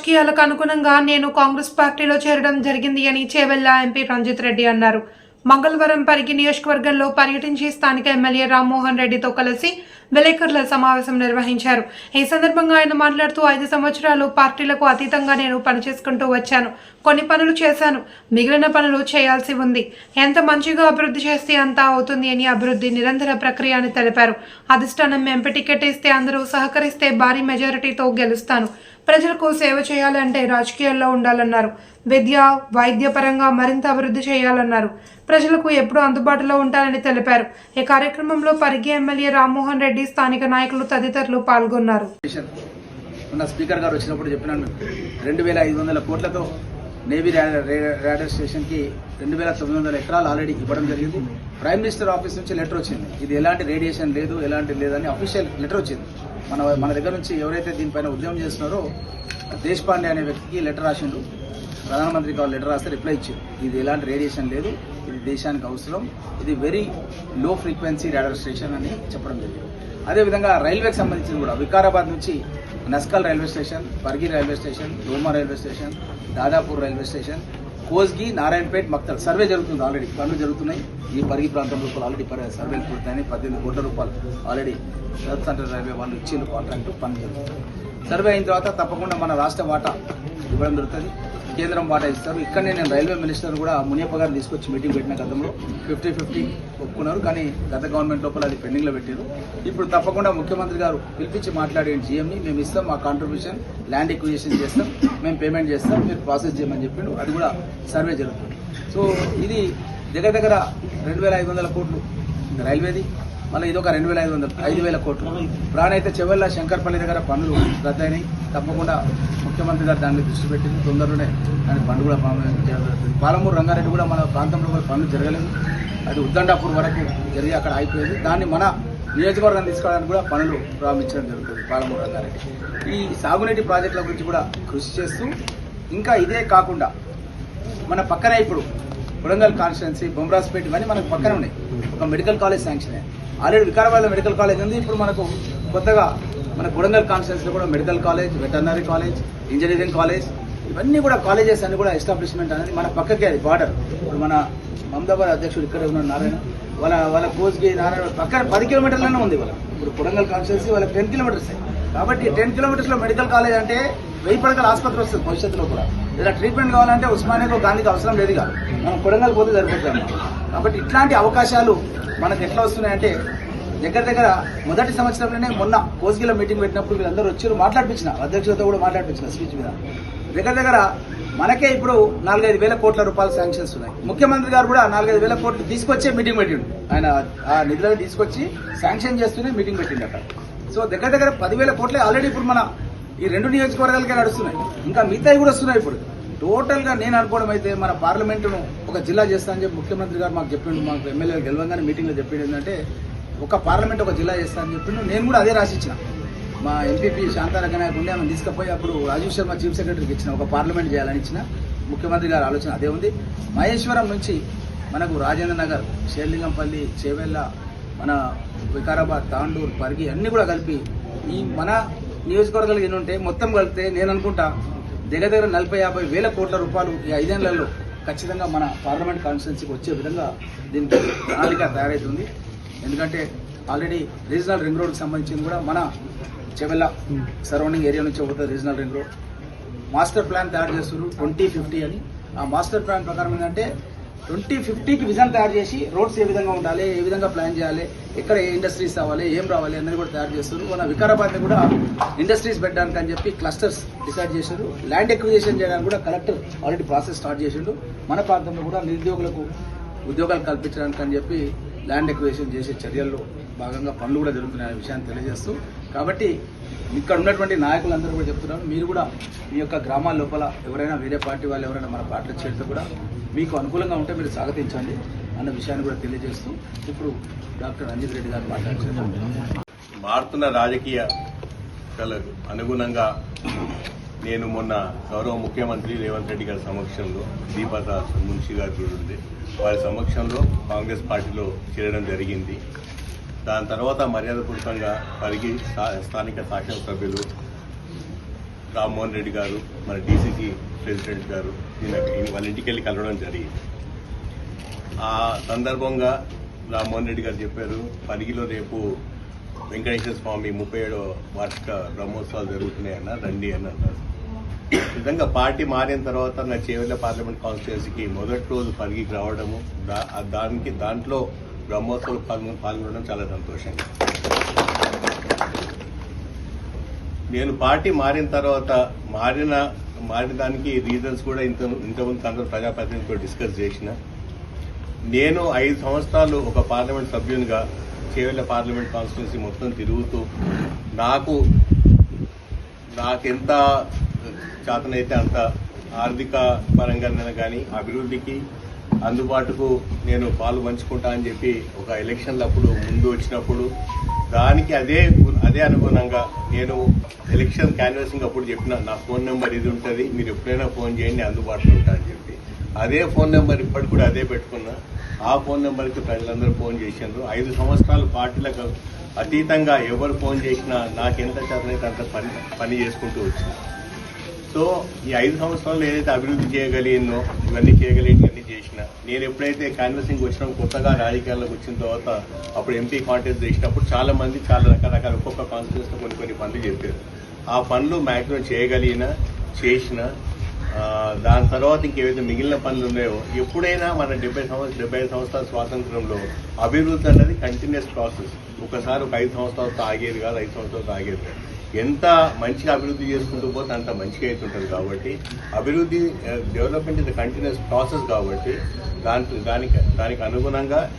రాజకీయాలకు అనుగుణంగా నేను కాంగ్రెస్ పార్టీలో చేరడం జరిగింది అని చేవెళ్ళ ఎంపీ రంజిత్ రెడ్డి అన్నారు. మంగళవారం పరిగి నియోజకవర్గంలో పర్యటించి స్థానిక ఎమ్మెల్యే రామ్మోహన్ రెడ్డితో కలిసి విలేకరుల సమావేశం నిర్వహించారు. ఈ సందర్భంగా ఆయన మాట్లాడుతూ ఐదు సంవత్సరాలు పార్టీలకు అతీతంగా నేను పనిచేసుకుంటూ వచ్చాను. కొన్ని పనులు చేశాను. మిగిలిన పనులు చేయాల్సి ఉంది. ఎంత మంచిగా అభివృద్ధి చేస్తే అంత అవుతుంది అని అభివృద్ధి నిరంతర ప్రక్రియ అని తెలిపారు. అధిష్టానం ఎంపీ టికెట్ ఇస్తే అందరూ సహకరిస్తే భారీ మెజారిటీతో గెలుస్తాను. ప్రజలకు సేవ చేయాలంటే రాజకీయాల్లో ఉండాలన్నారు. విద్య వైద్యపరంగా మరింత అభివృద్ధి చేయాలన్నారు. ప్రజలకు ఎప్పుడూ అందుబాటులో ఉంటారని తెలిపారు. ఈ కార్యక్రమంలో పరిగి ఎమ్మెల్యే రామ్మోహన్ రెడ్డి స్థానిక నాయకులు తదితరులు పాల్గొన్నారు. ఉన్న స్పీకర్ గారు వచ్చినప్పుడు చెప్పినాను. రెండు వేల ఐదు వందల కోట్లతో నేవీ రా- రాడర్ స్టేషన్కి రెండు వేల తొమ్మిది వందల ఎకరాలు ఆల్రెడీ ఇవ్వడం జరిగింది. ప్రైమ్ మినిస్టర్ ఆఫీస్ నుంచి లెటర్ వచ్చింది. ఇది ఎలాంటి రేడియేషన్ లేదు ఎలాంటి లేదని అఫీషియల్ లెటర్ వచ్చింది. మన మన దగ్గర నుంచి ఎవరైతే దీనిపైన ఉద్యమం చేస్తున్నారో దేశపాండే అనే వ్యక్తికి లెటర్ రాసిండు. ప్రధానమంత్రికి వాళ్ళు లెటర్ రాస్తే రిప్లై ఇచ్చారు. ఇది ఎలాంటి రేడియేషన్ లేదు ఇది దేశానికి అవసరం ఇది very low frequency radar station అని చెప్పడం జరిగింది. అదేవిధంగా రైల్వేకి సంబంధించింది కూడా వికారాబాద్ నుంచి Naskal railway station Bargi railway station Doma railway station Dadapur railway station Kosgi Narayanpet Maktal. Survey జరుగుతుంది ఆల్రెడీ. పనులు జరుగుతున్నాయి. ఈ పరిగి ప్రాంతం ఆల్రెడీ సర్వేలు పూర్తయినాయి. పద్దెనిమిది కోట్ల రూపాయలు ఆల్రెడీ సౌత్ సెంట్రల్ రైల్వే వాళ్ళు ఇచ్చిన కాంట్రాక్ట్. పనులు జరుగుతుంది. సర్వే అయిన తర్వాత తప్పకుండా మన రాష్ట్ర వాటా ఇవ్వడం జరుగుతుంది కేంద్రం వాటా ఇస్తారు. ఇక్కడనే నేను రైల్వే మినిస్టర్ కూడా మునియప్ప గారిని తీసుకొచ్చి మీటింగ్ పెట్టిన గతంలో ఫిఫ్టీ ఫిఫ్టీ ఒప్పుకున్నారు. కానీ గత గవర్నమెంట్ లోపల అది పెండింగ్లో పెట్టారు ఇప్పుడు తప్పకుండా ముఖ్యమంత్రి గారు పిలిపించి మాట్లాడే జీఎంని మేము ఇస్తాం. మా కాంట్రిబ్యూషన్ ల్యాండ్ ఎక్విజిషన్ చేస్తాం. మేము పేమెంట్ చేస్తాం. మీరు ప్రాసెస్ చేయమని చెప్పిండు. అది కూడా సర్వే జరుగుతుంది. సో ఇది దగ్గర దగ్గర రెండు వేల ఐదు వందల కోట్లు రైల్వేది. మళ్ళీ ఇది ఒక రెండు వేల ఐదు వందలు ఐదు వేల కోట్లు. ప్రాణైతే శంకర్ శంకర్పల్లి దగ్గర పనులు రద్దయినాయి. తప్పకుండా ముఖ్యమంత్రి గారు దాన్ని దృష్టి పెట్టింది. తొందరలోనే దాని పనులు కూడా జరుగుతుంది. పాలమూరు రంగారెడ్డి కూడా మన ప్రాంతంలో కూడా పనులు జరగలేదు. అది ఉద్దండాపూర్ వరకు జరిగి అక్కడ అయిపోయింది. దాన్ని మన నియోజకవర్గం తీసుకోవడానికి కూడా పనులు ప్రారంభించడం జరుగుతుంది పాలమూరు రంగారెడ్డి. ఈ సాగునీటి ప్రాజెక్టుల గురించి కూడా కృషి చేస్తూ ఇంకా ఇదే కాకుండా మన పక్కనే ఇప్పుడు కొడంగల్ కాన్స్టిట్యున్సీ బొమ్రాజ్పేట ఇవన్నీ మనకు పక్కనే ఉన్నాయి. ఒక మెడికల్ కాలేజ్ శాంక్షన్ అయ్యింది ఆల్రెడీ వికారాబాద్లో మెడికల్ కాలేజ్ ఉంది. ఇప్పుడు మనకు కొత్తగా మన కొడంగల్ కాన్స్టిట్యున్సీలో కూడా medical college veterinary college engineering college ఇవన్నీ కూడా కాలేజెస్ అన్ని కూడా ఎస్టాబ్లిష్మెంట్ అనేది మన పక్కకే అది బార్డర్. ఇప్పుడు మన మమదాబాద్ అధ్యక్షుడు ఇక్కడే ఉన్న నారాయణ. వాళ్ళ వాళ్ళ కోచ్కి నారాయణ పక్కన పది కిలోమీటర్లనే ఉంది వాళ్ళ. ఇప్పుడు కొడంగల్ కాన్స్టెన్సీ వాళ్ళకి టెన్ కిలోమీటర్స్ కాబట్టి టెన్ కిలోమీటర్స్లో మెడికల్ కాలేజ్ అంటే వెయ్యి పడకల ఆసుపత్రి వస్తుంది భవిష్యత్తులో కూడా. ఇలా ట్రీట్మెంట్ కావాలంటే ఉస్మానియాకు గాంధీకి అవసరం లేదు కాదు మనం కొడంగల్ పోతే సరిపోతుంది కాబట్టి ఇట్లాంటి అవకాశాలు మనకు ఎట్లా వస్తున్నాయంటే దగ్గర దగ్గర మొదటి సంవత్సరంలోనే మొన్న కోస్గిలో మీటింగ్ పెట్టినప్పుడు వీళ్ళందరూ వచ్చారు మాట్లాడిపించిన అధ్యక్షులతో కూడా మాట్లాడిపించిన స్పీచ్ మీద. దగ్గర దగ్గర మనకే ఇప్పుడు నాలుగైదు వేల కోట్ల రూపాయలు శాంక్షన్స్ ఉన్నాయి. ముఖ్యమంత్రి గారు కూడా నాలుగైదు వేల కోట్లు తీసుకొచ్చే మీటింగ్ పెట్టిండు. ఆయన ఆ నిధులను తీసుకొచ్చి శాంక్షన్ చేస్తూనే మీటింగ్ పెట్టిండు అక్కడ సో దగ్గర దగ్గర పదివేల కోట్లే ఆల్రెడీ ఇప్పుడు మన ఈ రెండు నియోజకవర్గాలకే నడుస్తున్నాయి. ఇంకా మిగతాయి కూడా వస్తున్నాయి ఇప్పుడు. టోటల్గా నేను అనుకోవడం అయితే మన పార్లమెంటును ఒక జిల్లా చేస్తా అని చెప్పి ముఖ్యమంత్రి గారు మాకు చెప్పిండు మాకు ఎమ్మెల్యేలు గెలవంగానే మీటింగ్లో చెప్పిండు ఏంటంటే ఒక పార్లమెంట్ ఒక జిల్లా చేస్తా అని చెప్పిండు. నేను కూడా అదే రాసిచ్చిన. మా ఎంపీపీ శాంతారాయణ నాయకు ఉండే ఆమె తీసుకుపోయి అప్పుడు రాజీవ్ శర్మ చీఫ్ సెక్రటరీకి ఇచ్చిన ఒక పార్లమెంట్ చేయాలని ఇచ్చిన. ముఖ్యమంత్రి గారి ఆలోచన అదే ఉంది. మహేశ్వరం నుంచి మనకు రాజేంద్ర నగర్ షేర్లింగంపల్లి చేవెళ్ళ మన వికారాబాద్ తాండూరు పరిగి అన్ని కూడా కలిపి ఈ మన నియోజకవర్గాలు ఎన్ని ఉంటే మొత్తం కలిపితే నేను అనుకుంటా దగ్గర దగ్గర నలభై యాభై వేల కోట్ల రూపాయలు ఈ ఐదేళ్ళలో ఖచ్చితంగా మన పార్లమెంట్ కాన్స్టిట్యున్సీకి వచ్చే విధంగా దీనికి ప్రణాళిక తయారవుతుంది ఎందుకంటే ఆల్రెడీ రీజనల్ రింగ్ రోడ్కి సంబంధించింది కూడా మన చెవెల్ల సరౌండింగ్ ఏరియా నుంచి పోతుంది regional ring road. Master plan తయారు చేస్తున్నారు ట్వంటీ ఫిఫ్టీ అని. ఆ మాస్టర్ ప్లాన్ ప్రకారం ఏంటంటే ట్వంటీ ఫిఫ్టీకి విజన్ తయారు చేసి రోడ్స్ ఏ విధంగా ఉండాలి ఏ విధంగా ప్లాన్ చేయాలి ఎక్కడ ఏ ఇండస్ట్రీస్ రావాలి ఏం రావాలి అన్నది కూడా తయారు చేస్తారు మన వికారాబాద్ని కూడా ఇండస్ట్రీస్ పెట్టడానికి అని చెప్పి క్లస్టర్స్ డిసైడ్ చేశారు. ల్యాండ్ ఎక్విజిషన్ చేయడానికి కూడా కలెక్టర్ ఆల్రెడీ ప్రాసెస్ స్టార్ట్ చేసిండు. మన ప్రాంతంలో కూడా నిరుద్యోగులకు ఉద్యోగాలు కల్పించడానికి అని చెప్పి ల్యాండ్ ఎక్విజిషన్ చేసే చర్యల్లో భాగంగా పనులు కూడా జరుగుతున్నాయనే విషయాన్ని తెలియజేస్తూ కాబట్టి ఇక్కడ ఉన్నటువంటి నాయకులందరూ కూడా చెప్తున్నారు మీరు కూడా మీ యొక్క గ్రామాల లోపల ఎవరైనా వేరే పార్టీ వాళ్ళు ఎవరైనా మన పార్టీలో చేరితే కూడా మీకు అనుకూలంగా ఉంటే మీరు స్వాగతించండి అన్న విషయాన్ని కూడా తెలియజేస్తూ ఇప్పుడు డాక్టర్ రంజిత్ రెడ్డి గారు మాట్లాడుతున్నారు. మారుతున్న రాజకీయ అనుగుణంగా నేను మొన్న గౌరవ ముఖ్యమంత్రి రేవంత్ రెడ్డి గారి సమక్షంలో దీపత మున్షి గారి కూడా ఉంది వారి సమక్షంలో కాంగ్రెస్ పార్టీలో చేరడం జరిగింది. దాని తర్వాత మర్యాదపూర్వకంగా పరిగి స్థానిక శాసనసభ్యులు రామ్మోహన్ రెడ్డి గారు మన డీసీసీ ప్రెసిడెంట్ గారు నిన్న వాళ్ళ ఇంటికి వెళ్ళి కలవడం జరిగింది. ఆ సందర్భంగా రామ్మోహన్ రెడ్డి గారు చెప్పారు పరిగిలో రేపు వెంకటేశ్వర స్వామి ముప్పై ఏడో వార్షిక బ్రహ్మోత్సవాలు జరుగుతున్నాయన్న రండి అని అన్నారు. నిజంగా పార్టీ మారిన తర్వాత నా చేవెళ్ళ పార్లమెంట్ కాన్స్టిట్యున్సీకి మొదటి రోజు పరిగికి రావడము దా- దానికి దాంట్లో బ్రహ్మోత్సవాలు పాల్గొని పాల్గొనడం చాలా సంతోషంగా. నేను పార్టీ మారిన తర్వాత మారిన మారిన దానికి రీజన్స్ కూడా ఇంత ఇంతకుముందు అందరూ ప్రజాప్రతినిధులతో డిస్కస్ చేసిన. నేను ఐదు సంవత్సరాలు ఒక పార్లమెంట్ సభ్యునిగా చేవెళ్ళ పార్లమెంట్ కాన్స్టిట్యున్సీ మొత్తం తిరుగుతూ నాకు నాకెంత చేతనైతే అంత ఆర్థిక పరంగా కానీ అభివృద్ధికి అందుబాటుకు నేను పాలు పంచుకుంటా అని చెప్పి ఒక ఎలక్షన్లు అప్పుడు ముందు వచ్చినప్పుడు దానికి అదే అదే అనుగుణంగా నేను ఎలక్షన్ క్యాన్వాసింగ్ అప్పుడు చెప్పిన నా ఫోన్ నెంబర్ ఇది ఉంటుంది మీరు ఎప్పుడైనా ఫోన్ చేయండి అందుబాటులో ఉంటా అని చెప్పి. అదే ఫోన్ నెంబర్ ఇప్పటికి కూడా అదే పెట్టుకున్నా. ఆ ఫోన్ నెంబర్కి ప్రజలందరూ ఫోన్ చేసిండ్రు. ఐదు సంవత్సరాలు పార్టీలకు అతీతంగా ఎవరు ఫోన్ చేసినా నాకెంత చేతనైతే అంత పని పని చేసుకుంటూ వచ్చింది సో ఈ ఐదు సంవత్సరాలు ఏదైతే అభివృద్ధి చేయగలిగిందో ఇవన్నీ చేయగలిగిన చేసిన. నేను ఎప్పుడైతే కాన్వర్సింగ్ వచ్చినా కొత్తగా రాజకీయాల్లోకి వచ్చిన తర్వాత అప్పుడు ఎంపీ కాంటెస్ట్ చేసినప్పుడు చాలా మంది చాలా రకరకాల ఒక్కొక్క కాన్స్టిట్యూన్స్ కొన్ని కొన్ని పనులు చెప్పారు. ఆ పనులు మాక్సిమం చేయగలిగిన చేసిన దాని తర్వాత ఇంకేవైతే మిగిలిన పనులు ఉన్నాయో ఎప్పుడైనా మన డెబ్బై సంవత్సరం డెబ్బై సంవత్సరాల స్వాతంత్రంలో అభివృద్ధి అన్నది కంటిన్యూస్ ప్రాసెస్ ఒకసారి ఒక ఐదు సంవత్సరాలతో ఆగేది కాదు ఐదు సంవత్సరాలతో ఆగేది కాదు. ఎంత మంచిగా అభివృద్ధి చేసుకుంటూ పోతే అంత మంచిగా అవుతుంటుంది కాబట్టి అభివృద్ధి డెవలప్మెంట్ ఇది కంటిన్యూస్ ప్రాసెస్ కాబట్టి దానికి దానికి దానికి అనుగుణంగా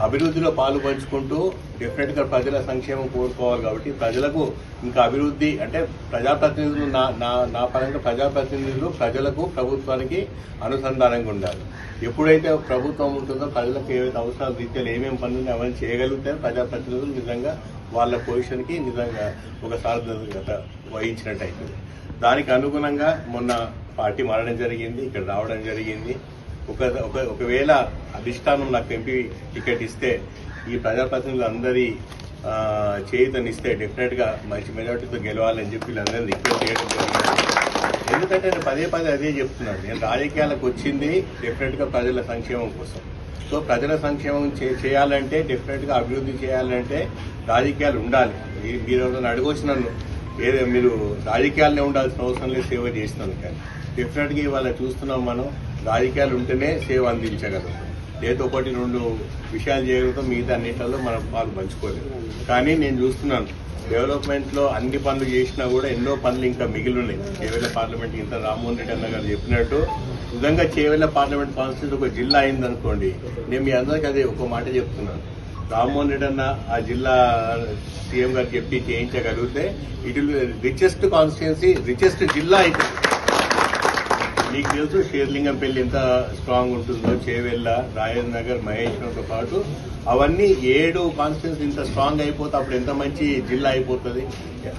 అభివృద్ధిలో పాలు పంచుకుంటూ డెఫినెట్గా ప్రజల సంక్షేమం కోరుకోవాలి కాబట్టి ప్రజలకు ఇంకా అభివృద్ధి అంటే ప్రజాప్రతినిధులు నా నా నా పరంగా ప్రజాప్రతినిధులు ప్రజలకు ప్రభుత్వానికి అనుసంధానంగా ఉండాలి. ఎప్పుడైతే ప్రభుత్వం ఉంటుందో ప్రజలకు ఏవైతే అవసరాలు రీత్యాలు ఏమేమి పనులు అవన్నీ చేయగలిగితే ప్రజాప్రతినిధులు నిజంగా వాళ్ళ పొజిషన్కి నిజంగా ఒక సార్థకత వహించినట్టు అవుతుంది దానికి అనుగుణంగా మొన్న పార్టీ మారడం జరిగింది ఇక్కడ రావడం జరిగింది. ఒక ఒక ఒకవేళ అధిష్టానం నాకు ఎంపీ టికెట్ ఇస్తే ఈ ప్రజాప్రతినిధులు అందరి చేయుతనిస్తే డెఫినెట్గా మంచి మెజార్టీతో గెలవాలని చెప్పి వీళ్ళందరినీ రిక్వెస్ట్ చేయడం జరిగింది. ఎందుకంటే నేను పదే పదే అదే చెప్తున్నాను. నేను రాజకీయాలకు వచ్చింది డెఫినెట్గా ప్రజల సంక్షేమం కోసం. సో ప్రజల సంక్షేమం చే- చేయాలంటే డెఫినెట్గా అభివృద్ధి చేయాలంటే రాజకీయాలు ఉండాలి. మీరు ఎవరైనా అడగవచ్చు నన్ను ఏదో మీరు రాజకీయాలనే ఉండాల్సిన అవసరం లేదు సేవ చేసినందుకని. కానీ ఇవాళ చూస్తున్నాం మనం రాజకీయాలు ఉంటేనే సేవ అందించగలం ఏదో ఒకటి రెండు విషయాలు చేయగలుగుతాం మిగతా అన్నింటిలో మనం వాళ్ళు పంచుకోలేదు కానీ నేను చూస్తున్నాను డెవలప్మెంట్లో అన్ని పనులు చేసినా కూడా ఎన్నో పనులు ఇంకా మిగిలి ఉన్నాయి చేవెళ్ళ పార్లమెంట్ ఇంత రామ్మోహన్ రెడ్డి అన్న గారు చెప్పినట్టు నిజంగా చేవెళ్ళ పార్లమెంట్ కాన్స్టిట్యూట్ ఒక జిల్లా అయిందనుకోండి నేను మీ అందరికీ అదే ఒక మాట చెప్తున్నాను. రామ్మోహన్ రెడ్డి అన్న ఆ జిల్లా సీఎం గారు చెప్పి చేయించగలిగితే it will richest constituency richest జిల్లా అవుతుంది నీకు తెలుసు షేర్లింగంపల్లి ఎంత స్ట్రాంగ్ ఉంటుందో చేవెళ్ళ రాజేంద్ర నగర్ మహేశ్వరంతో పాటు అవన్నీ ఏడు కాన్స్టిట్యూన్స్ ఇంత స్ట్రాంగ్ అయిపోతే అప్పుడు ఎంత మంచి జిల్లా అయిపోతుంది?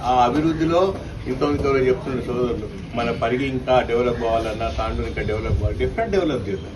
ఆ అభివృద్ధిలో ఇంత ఇంత చెప్తున్న సోదరులు మన పరిగి ఇంకా డెవలప్ అవ్వాలన్నా తాండూరు ఇంకా డెవలప్ అవ్వాలి డిఫరెంట్ డెవలప్ చేద్దాం.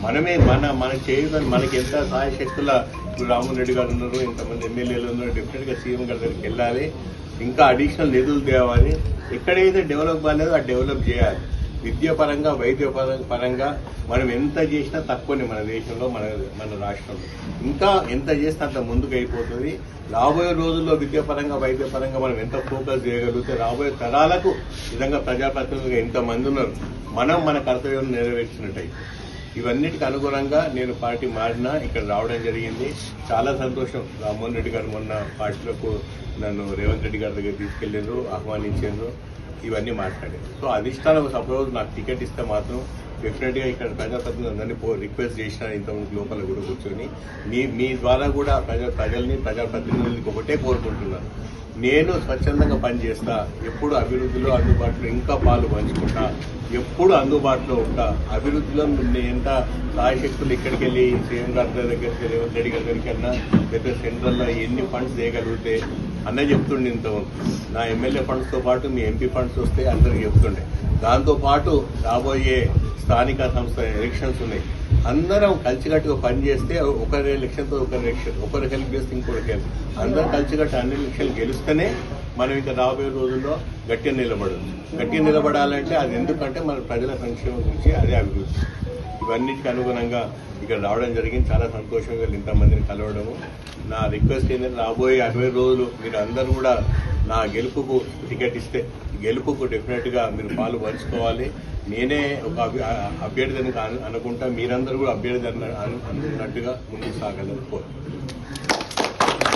మనమే మన మన చేయదని మనకి ఎంత సహాయ శక్తుల ఇప్పుడు రామ్మోహన్ రెడ్డి గారు ఉన్నారు ఇంతమంది ఎమ్మెల్యేలు ఉన్నారు డెఫినెట్గా సీఎం గారి దగ్గరికి వెళ్ళాలి. ఇంకా అడిషనల్ నిధులు తేవాలి. ఎక్కడైతే డెవలప్ కాలేదో ఆ డెవలప్ చేయాలి. విద్యాపరంగా వైద్య పరంగా మనం ఎంత చేసినా తక్కువనే మన దేశంలో మన మన రాష్ట్రంలో. ఇంకా ఎంత చేస్తే అంత ముందుకు అయిపోతుంది రాబోయే రోజుల్లో విద్యాపరంగా వైద్యపరంగా మనం ఎంత ఫోకస్ చేయగలిగితే రాబోయే తరాలకు విధంగా ప్రజాప్రతినిధులుగా ఎంతమంది ఉన్నారు మనం మన కర్తవ్యం నెరవేర్చినట్టయితే. ఇవన్నిటికి అనుగుణంగా నేను పార్టీ మారినా ఇక్కడ రావడం జరిగింది. చాలా సంతోషం. రామ్మోహన్ రెడ్డి గారు మొన్న పార్టీలకు నన్ను రేవంత్ రెడ్డి గారి దగ్గర తీసుకెళ్ళారు ఆహ్వానించారు ఇవన్నీ మాట్లాడారు. సో అధిష్టానం సపోజ్ నాకు టికెట్ ఇస్తే మాత్రం డెఫినెట్గా ఇక్కడ ప్రజాప్రతినిధులు అందరినీ పో రిక్వెస్ట్ చేసిన ఇంతకుముందు లోపల కూడా కూర్చొని మీ మీ ద్వారా కూడా ప్రజా ప్రజల్ని ప్రజాప్రతినిధులకి ఒకటే కోరుకుంటున్నాను. నేను స్వచ్ఛందంగా పనిచేస్తా ఎప్పుడు అభివృద్ధిలో అందుబాటులో ఇంకా పాలు పంచుకుంటా ఎప్పుడు అందుబాటులో ఉంటా అభివృద్ధిలో నేను ఎంత సాయశక్తులు ఇక్కడికి వెళ్ళి సీఎం గారి దగ్గరికి రెడ్డి గారి దగ్గరికి అన్నా లేదా సెంట్రల్లో ఎన్ని ఫండ్స్ చేయగలిగితే అన్న చెప్తుండే ఇంత నా ఎమ్మెల్యే ఫండ్స్తో పాటు మీ ఎంపీ ఫండ్స్ వస్తే అందరికి చెప్తుండే. దాంతో పాటు రాబోయే స్థానిక సంస్థ ఎలక్షన్స్ ఉన్నాయి. అందరం కలిసికట్టుగా పనిచేస్తే ఒకరి ఎలక్షన్తో ఒకరి ఎలక్షన్ ఒకరికి హెల్ప్ చేస్తే ఇంకొకరికి హెల్ప్. అందరం కలిసికట్టు అన్ని ఎలక్షన్లు గెలుస్తేనే మనం ఇంకా రాబోయే రోజుల్లో గట్టిగా నిలబడదు. గట్టిగా నిలబడాలంటే అది ఎందుకంటే మన ప్రజల సంక్షేమం గురించి అదే అభివృద్ధి. ఇవన్నిటికి అనుగుణంగా ఇక్కడ రావడం జరిగింది. చాలా సంతోషంగా ఇంతమందిని కలవడము. నా రిక్వెస్ట్ ఏంటంటే రాబోయే అరవై రోజులు మీరు అందరూ కూడా నా గెలుపుకు టికెట్ ఇస్తే గెలుపుకు డెఫినెట్గా మీరు పాలు పంచుకోవాలి. నేనే ఒక అభ్యర్థిని అనుకుంటా. మీరందరూ కూడా అభ్యర్థి అన్నట్టుగా ముందుకు సాగాలని